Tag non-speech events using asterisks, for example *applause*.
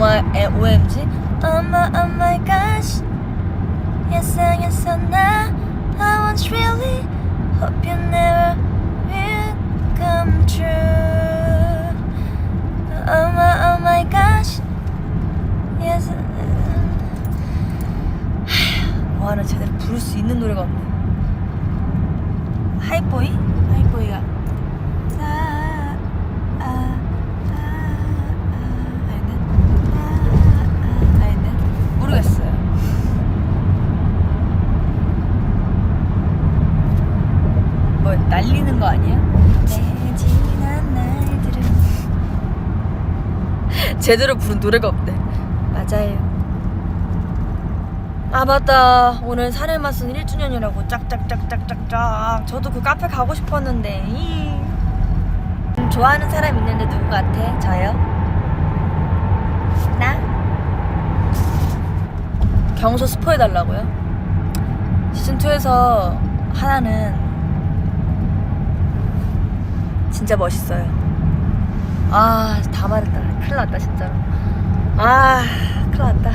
my OMG Oh my oh my gosh 예상했어 나 I want really Hope you never will come true Oh my oh my gosh Yes 와 나 제대로 부를 수 있는 노래가 없네 하이보이? 뭐 날리는 거 아니야? *laughs* 제대로 부른 노래가 없대. 맞아요. 아 맞다 오늘 사례마슨 1주년이라고 짝짝짝짝짝짝 저도 그 카페 가고 싶었는데 이. 음, 좋아하는 사람 있는데 누구 같아? 저요? 나? 경서 스포 해달라고요? 시즌2에서 하나는 진짜 멋있어요. 아다 말했다. 큰일 났다 진짜로. 아 큰일 났다